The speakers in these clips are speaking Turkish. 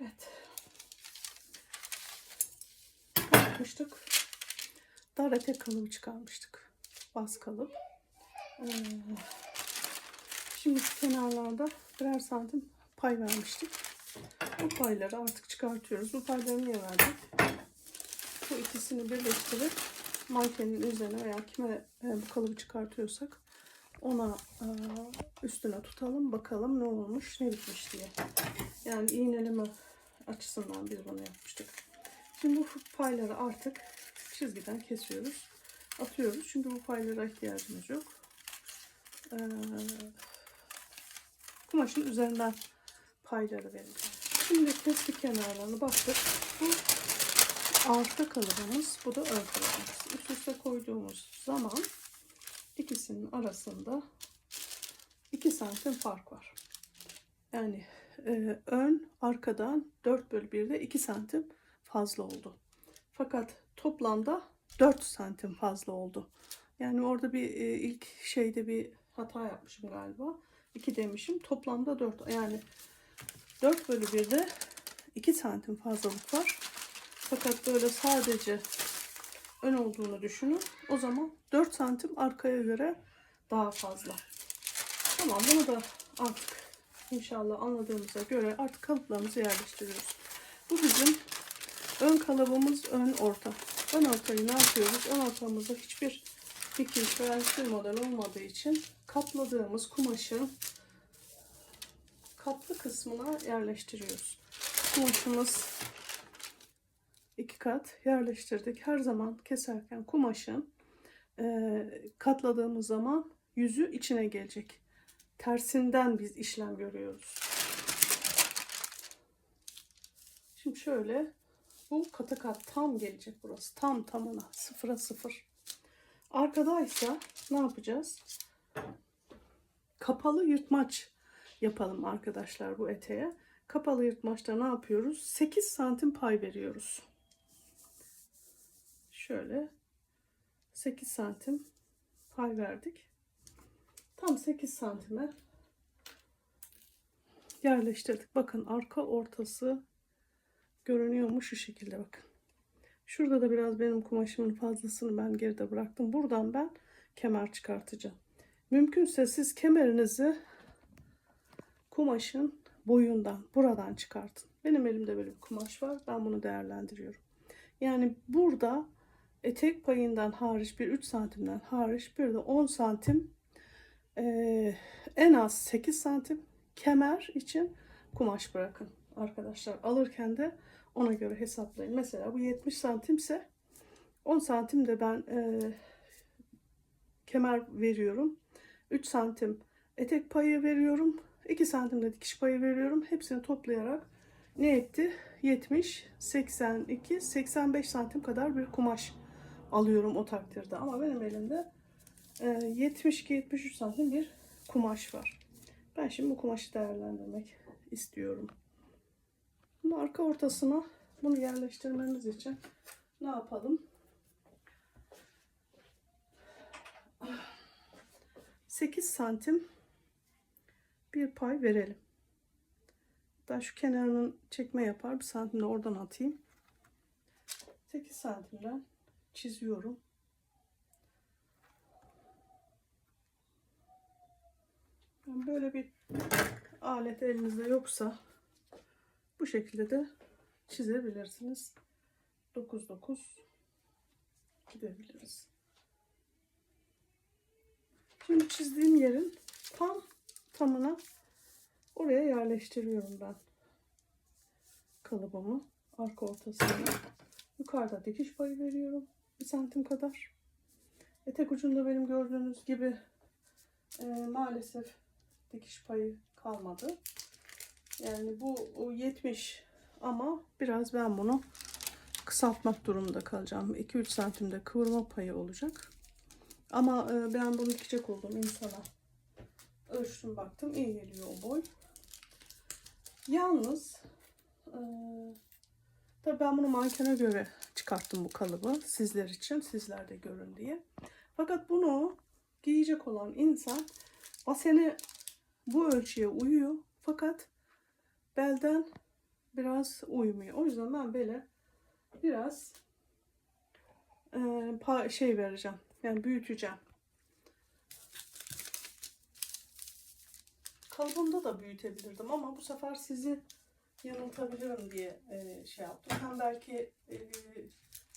Evet. Ne yapmıştık? Dar etek kalıbı çıkarmıştık. Bas kalıp. Ee, şimdi kenarlarda birer santim pay vermiştik. Bu payları artık çıkartıyoruz. Bu payları niye verdik? Bu ikisini birleştirip mankenin üzerine veya kime e, bu kalıbı çıkartıyorsak ona e, üstüne tutalım bakalım ne olmuş ne bitmiş diye. Yani iğneleme açısından biz bunu yapmıştık. Şimdi bu payları artık çizgiden kesiyoruz. Atıyoruz. Çünkü bu paylara ihtiyacımız yok. Ee, kumaşın üzerinden payları vereceğiz. Şimdi kestik kenarlarını baktık. Bu arka kalıbımız, bu da ön kalıbımız. Üst üste koyduğumuz zaman ikisinin arasında 2 santim fark var. Yani e, ön arkadan 4 bölü 1'de 2 santim fazla oldu. Fakat toplamda 4 santim fazla oldu. Yani orada bir e, ilk şeyde bir hata yapmışım galiba. 2 demişim. Toplamda 4. Yani 4 bölü 1'de 2 santim fazlalık var. Fakat böyle sadece ön olduğunu düşünün. O zaman 4 santim arkaya göre daha fazla. Tamam bunu da artık inşallah anladığımıza göre artık kalıplarımızı yerleştiriyoruz. Bu bizim ön kalıbımız ön orta. Ön ortayı ne yapıyoruz? Ön ortamızda hiçbir dikiş veya hiçbir model olmadığı için kapladığımız kumaşın katlı kısmına yerleştiriyoruz. Kumaşımız iki kat yerleştirdik. Her zaman keserken kumaşın e, katladığımız zaman yüzü içine gelecek. Tersinden biz işlem görüyoruz. Şimdi şöyle bu kata kat tam gelecek burası. Tam tamına sıfıra sıfır. Arkadaysa ne yapacağız? Kapalı yırtmaç yapalım arkadaşlar bu eteğe. Kapalı yırtmaçta ne yapıyoruz? 8 santim pay veriyoruz. Şöyle 8 santim pay verdik. Tam 8 santime yerleştirdik. Bakın arka ortası görünüyor mu şu şekilde bakın. Şurada da biraz benim kumaşımın fazlasını ben geride bıraktım. Buradan ben kemer çıkartacağım. Mümkünse siz kemerinizi kumaşın boyundan, buradan çıkartın. Benim elimde böyle bir kumaş var. Ben bunu değerlendiriyorum. Yani burada etek payından hariç bir 3 santimden hariç bir de 10 santim eee, en az 8 santim kemer için kumaş bırakın arkadaşlar. Alırken de ona göre hesaplayın. Mesela bu 70 santimse 10 santim de ben eee, kemer veriyorum. 3 santim etek payı veriyorum. 2 santim de dikiş payı veriyorum. Hepsini toplayarak ne etti? 70, 82, 85 santim kadar bir kumaş alıyorum o takdirde. Ama benim elimde e, 72-73 santim bir kumaş var. Ben şimdi bu kumaşı değerlendirmek istiyorum. Şimdi arka ortasına bunu yerleştirmemiz için ne yapalım? 8 santim bir pay verelim. Hatta şu kenarının çekme yapar. Bir santim de oradan atayım. 8 santimden çiziyorum. Yani böyle bir alet elinizde yoksa bu şekilde de çizebilirsiniz. 9 9 gidebiliriz. Şimdi çizdiğim yerin tam tamına oraya yerleştiriyorum ben kalıbımı arka ortasına. Yukarıda dikiş payı veriyorum. Bir santim kadar. Etek ucunda benim gördüğünüz gibi e, maalesef dikiş payı kalmadı. Yani bu 70 ama biraz ben bunu kısaltmak durumunda kalacağım. 2-3 santimde kıvırma payı olacak. Ama e, ben bunu dikecek oldum insana. Ölçtüm baktım iyi geliyor o boy. Yalnız e, tabii ben bunu mankene göre çıkarttım bu kalıbı sizler için sizler de görün diye. Fakat bunu giyecek olan insan baseni bu ölçüye uyuyor. Fakat belden biraz uymuyor. O yüzden ben böyle biraz e, şey vereceğim. Yani büyüteceğim. Kalıbımda da büyütebilirdim ama bu sefer sizi yanıltabilirim diye e, şey yaptım. Hem belki e,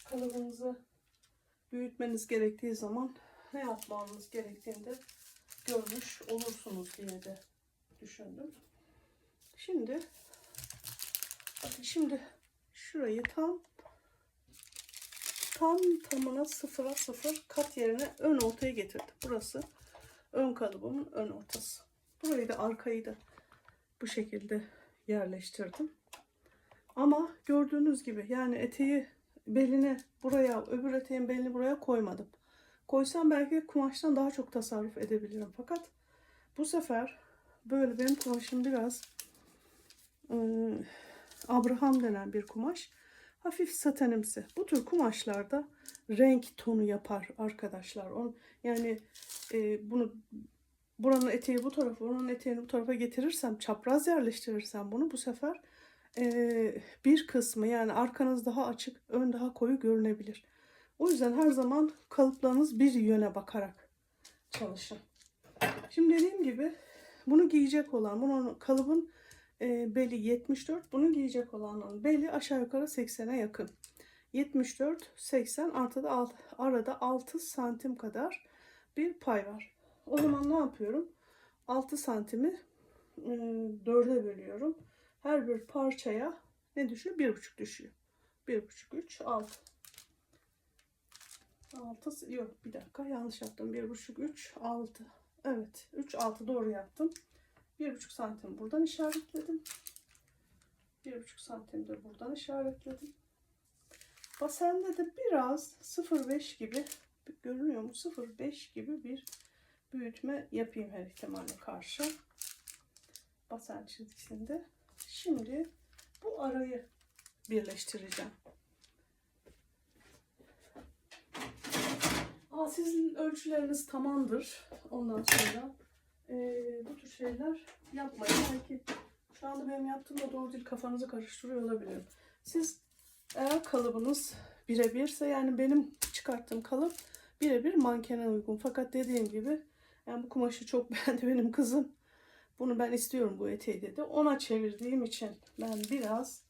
kalıbınızı büyütmeniz gerektiği zaman ne yapmanız gerektiğini de görmüş olursunuz diye de düşündüm. Şimdi bakın şimdi şurayı tam tam tamına sıfıra sıfır kat yerine ön ortaya getirdim. Burası ön kalıbımın ön ortası. Burayı da arkayı da bu şekilde yerleştirdim. Ama gördüğünüz gibi yani eteği beline buraya öbür eteğin belini buraya koymadım. Koysam belki kumaştan daha çok tasarruf edebilirim. Fakat bu sefer böyle benim kumaşım biraz ıı, Abraham denen bir kumaş. Hafif satenimsi. Bu tür kumaşlarda renk tonu yapar arkadaşlar. On, yani e, bunu buranın eteği bu tarafa, buranın eteğini bu tarafa getirirsem, çapraz yerleştirirsem bunu bu sefer e, bir kısmı yani arkanız daha açık, ön daha koyu görünebilir. O yüzden her zaman kalıplarınız bir yöne bakarak çalışın. Şimdi dediğim gibi bunu giyecek olan, bunun kalıbın e, beli 74, bunu giyecek olanın beli aşağı yukarı 80'e yakın. 74, 80 artıda alt, arada 6 santim kadar bir pay var. O zaman ne yapıyorum? 6 santimi e, 4'e bölüyorum. Her bir parçaya ne düşüyor? 1,5 düşüyor. 1,5, 3, 6. 6 yok bir dakika yanlış yaptım. 1,5, 3, 6. Evet 3, 6 doğru yaptım. 1,5 santim buradan işaretledim. 1,5 santim de buradan işaretledim. Basende de biraz 0,5 gibi görünüyor mu? 0,5 gibi bir büyütme yapayım her ihtimale karşı. Basen çizgisinde. Şimdi bu arayı birleştireceğim. Aa, sizin ölçüleriniz tamamdır. Ondan sonra eee, bu tür şeyler yapmayın. Belki şu anda benim yaptığım da doğru değil kafanızı karıştırıyor olabilirim. Siz eğer kalıbınız birebirse yani benim çıkarttığım kalıp birebir mankene uygun. Fakat dediğim gibi yani bu kumaşı çok beğendi benim kızım. Bunu ben istiyorum bu eteği dedi. Ona çevirdiğim için ben biraz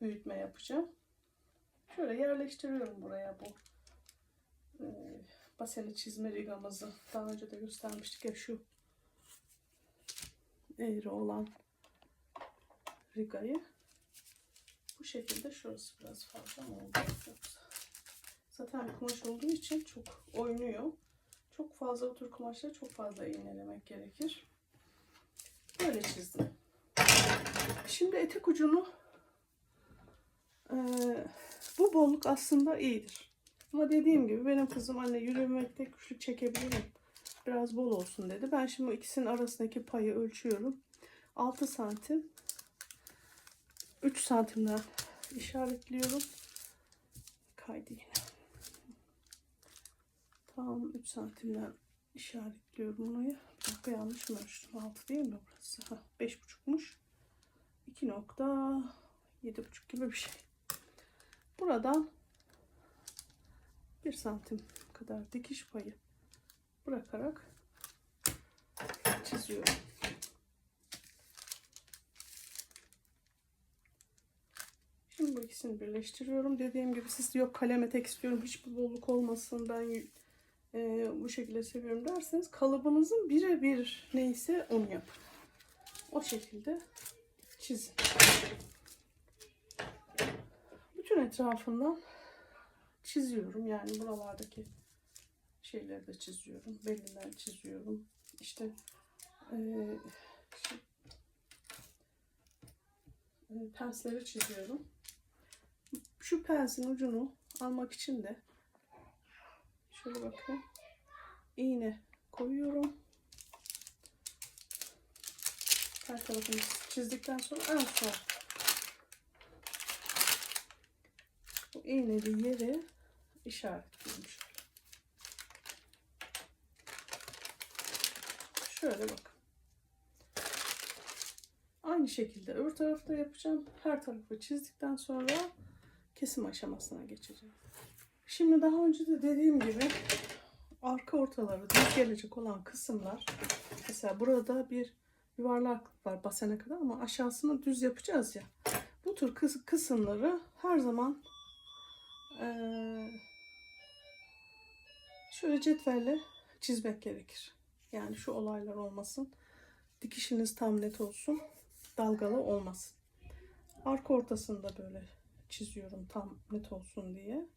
büyütme yapacağım. Şöyle yerleştiriyorum buraya bu e, baseni çizme rigamızı. Daha önce de göstermiştik ya şu eğri olan rigayı. Bu şekilde şurası biraz fazla mı oldu? Yoksa zaten kumaş olduğu için çok oynuyor. Çok fazla bu tür kumaşları çok fazla iğnelemek gerekir. Böyle çizdim. Şimdi etek ucunu eee, bu bolluk aslında iyidir. Ama dediğim gibi benim kızım anne yürümekte güçlük çekebilirim. Biraz bol olsun dedi. Ben şimdi ikisinin arasındaki payı ölçüyorum. 6 santim. 3 santimden işaretliyorum. Kaydı yine. Tam 3 santimden işaretliyorum burayı. Bir dakika yanlış mı ölçtüm? 6 değil mi burası? Ha, 5,5'muş. 2.7,5 gibi bir şey. Buradan 1 santim kadar dikiş payı bırakarak çiziyorum. Şimdi bu ikisini birleştiriyorum. Dediğim gibi siz yok kalem etek istiyorum hiçbir bolluk olmasın ben e, bu şekilde seviyorum derseniz kalıbınızın birebir neyse onu yapın. O şekilde çizin. Bütün etrafından çiziyorum. Yani buralardaki şeyleri de çiziyorum. Belinden çiziyorum. İşte eee, şey, e, pensleri çiziyorum. Şu pensin ucunu almak için de şöyle bakın iğne koyuyorum. Her tarafını çizdikten sonra en son bu iğneli yere işaretliyorum şöyle. Şöyle bakın. Aynı şekilde öbür tarafta yapacağım. Her tarafı çizdikten sonra kesim aşamasına geçeceğim. Şimdi daha önce de dediğim gibi arka ortaları düz gelecek olan kısımlar mesela burada bir yuvarlaklık var basene kadar ama aşağısını düz yapacağız ya. Bu tür kıs- kısımları her zaman eee, şöyle cetvelle çizmek gerekir. Yani şu olaylar olmasın. Dikişiniz tam net olsun. Dalgalı olmasın. Arka ortasını da böyle çiziyorum tam net olsun diye.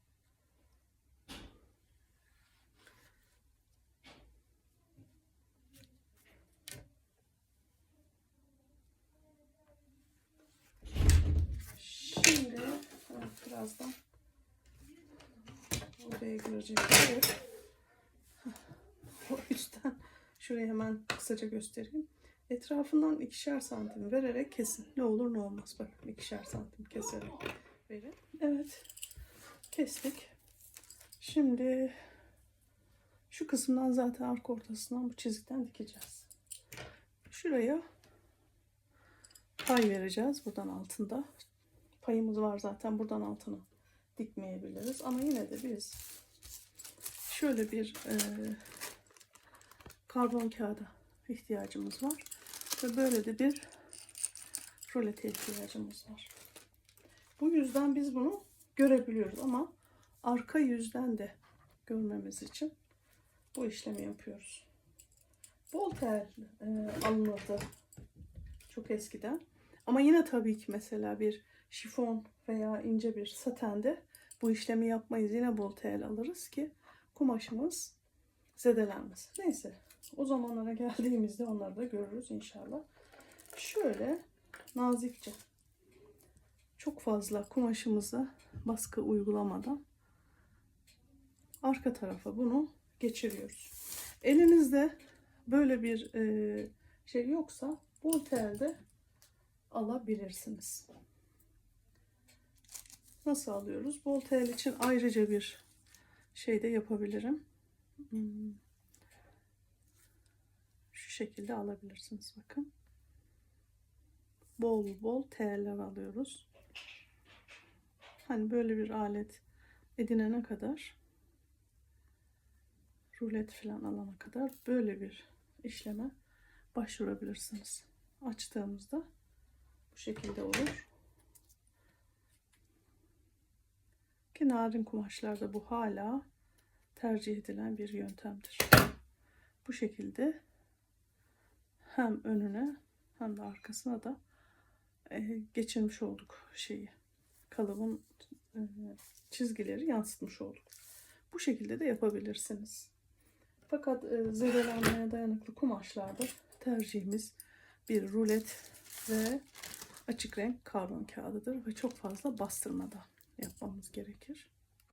Şimdi birazdan oraya girecek. Evet. O yüzden şurayı hemen kısaca göstereyim. Etrafından ikişer santim vererek kesin. Ne olur ne olmaz. Bakın ikişer santim keserek verin. Evet. Kestik. Şimdi şu kısımdan zaten arka ortasından bu çizikten dikeceğiz. Şuraya pay vereceğiz buradan altında. Payımız var zaten buradan altına dikmeyebiliriz. Ama yine de biz şöyle bir e, karbon kağıda ihtiyacımız var. Ve böyle de bir rulete ihtiyacımız var. Bu yüzden biz bunu görebiliyoruz ama arka yüzden de görmemiz için bu işlemi yapıyoruz. Bol tel e, alınırdı çok eskiden. Ama yine tabii ki mesela bir şifon veya ince bir satende bu işlemi yapmayız. Yine bol tel alırız ki kumaşımız zedelenmesin. Neyse o zamanlara geldiğimizde onları da görürüz inşallah. Şöyle nazikçe çok fazla kumaşımıza baskı uygulamadan arka tarafa bunu geçiriyoruz. Elinizde böyle bir e, şey yoksa bol telde alabilirsiniz. Nasıl alıyoruz? Bol tel için ayrıca bir şey de yapabilirim. Hmm. Şekilde alabilirsiniz bakın. Bol bol teller alıyoruz. Hani böyle bir alet edinene kadar rulet falan alana kadar böyle bir işleme başvurabilirsiniz. Açtığımızda bu şekilde olur. Ki narin kumaşlarda bu hala tercih edilen bir yöntemdir. Bu şekilde hem önüne hem de arkasına da e, geçirmiş olduk şeyi. Kalıbın e, çizgileri yansıtmış olduk. Bu şekilde de yapabilirsiniz. Fakat e, zedelenmeye dayanıklı kumaşlarda tercihimiz bir rulet ve açık renk karbon kağıdıdır ve çok fazla bastırmadan yapmamız gerekir.